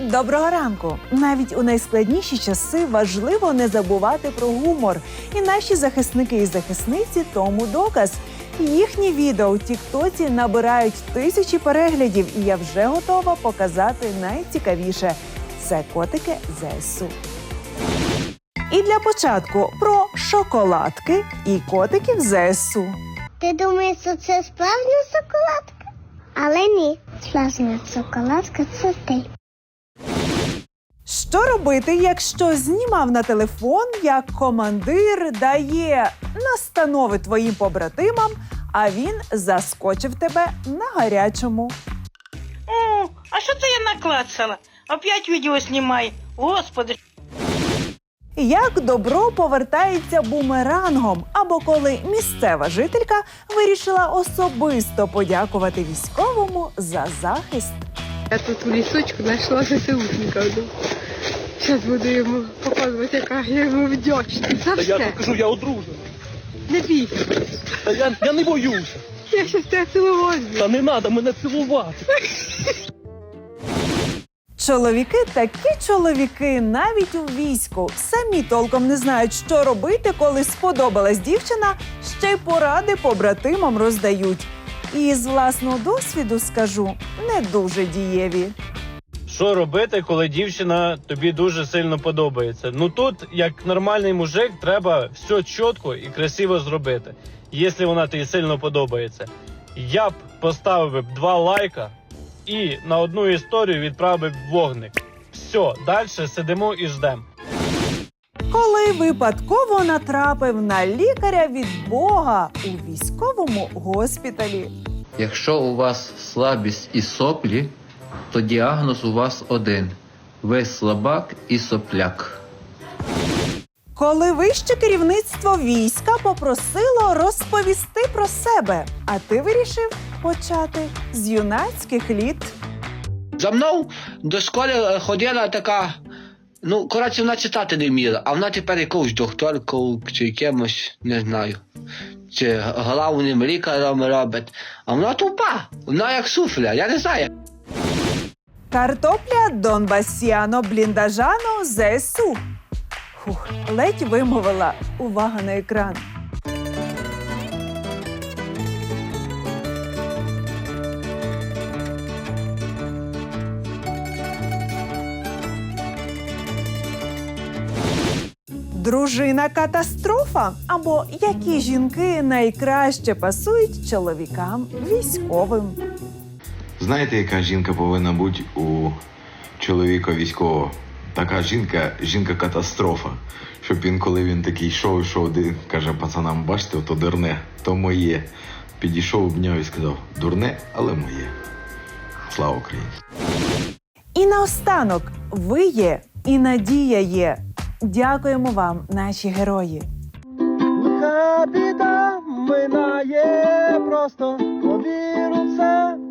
Доброго ранку! Навіть у найскладніші часи важливо не забувати про гумор. І наші захисники і захисниці тому доказ. Їхні відео у Тіктоці набирають тисячі переглядів, і я вже готова показати найцікавіше це котики ЗСУ. І для початку про шоколадки і котиків ЗСУ. Ти думаєш, що це справжня шоколадка? Але ні, справжня шоколадка це ти. Що робити, якщо знімав на телефон, як командир дає настанови твоїм побратимам, а він заскочив тебе на гарячому? О, а що це я наклацала? Опять відео знімай. Господи. Як добро повертається бумерангом, або коли місцева жителька вирішила особисто подякувати військовому за захист. Я тут у лісочку знайшла ЗСУшника. Зараз буду йому показувати, яка я йому вдячна. За Та я все. кажу, я одружений. Не бійся. Та я, я не боюся. Я щас тебе цілувати. Та не треба мене цілувати. Чоловіки такі чоловіки, навіть у війську, самі толком не знають, що робити, коли сподобалась дівчина, ще й поради побратимам роздають. І з власного досвіду скажу не дуже дієві. Що робити, коли дівчина тобі дуже сильно подобається? Ну тут, як нормальний мужик, треба все чітко і красиво зробити. Якщо вона тобі сильно подобається, я б поставив би б два лайка і на одну історію відправив би вогник. Все, далі сидимо і ждемо. Коли випадково натрапив на лікаря від Бога у військовому госпіталі. Якщо у вас слабість і соплі, то діагноз у вас один: ви слабак і сопляк. Коли вище керівництво війська попросило розповісти про себе, а ти вирішив почати з юнацьких літ. За мною до школи е, ходила така. Ну, коротше, вона читати не вміла, а вона тепер якоюсь докторкою чи якимось, не знаю. Чи головним лікарем робить. А вона тупа, вона як суфля, я не знаю. Картопля Донбасіано бліндажано ЗСУ. Фух, ледь вимовила. Увага на екран. Дружина катастрофа або які жінки найкраще пасують чоловікам військовим. Знаєте, яка жінка повинна бути у чоловіка військового? Така жінка, жінка-катастрофа. Щоб він, коли він такий йшов, йшов, де, каже пацанам, бачите, ото дурне, то моє. Підійшов, обняв і сказав: дурне, але моє. Слава Україні! І наостанок, ви є і надія є. Дякуємо вам, наші герої. Лиха біда минає просто повіру це.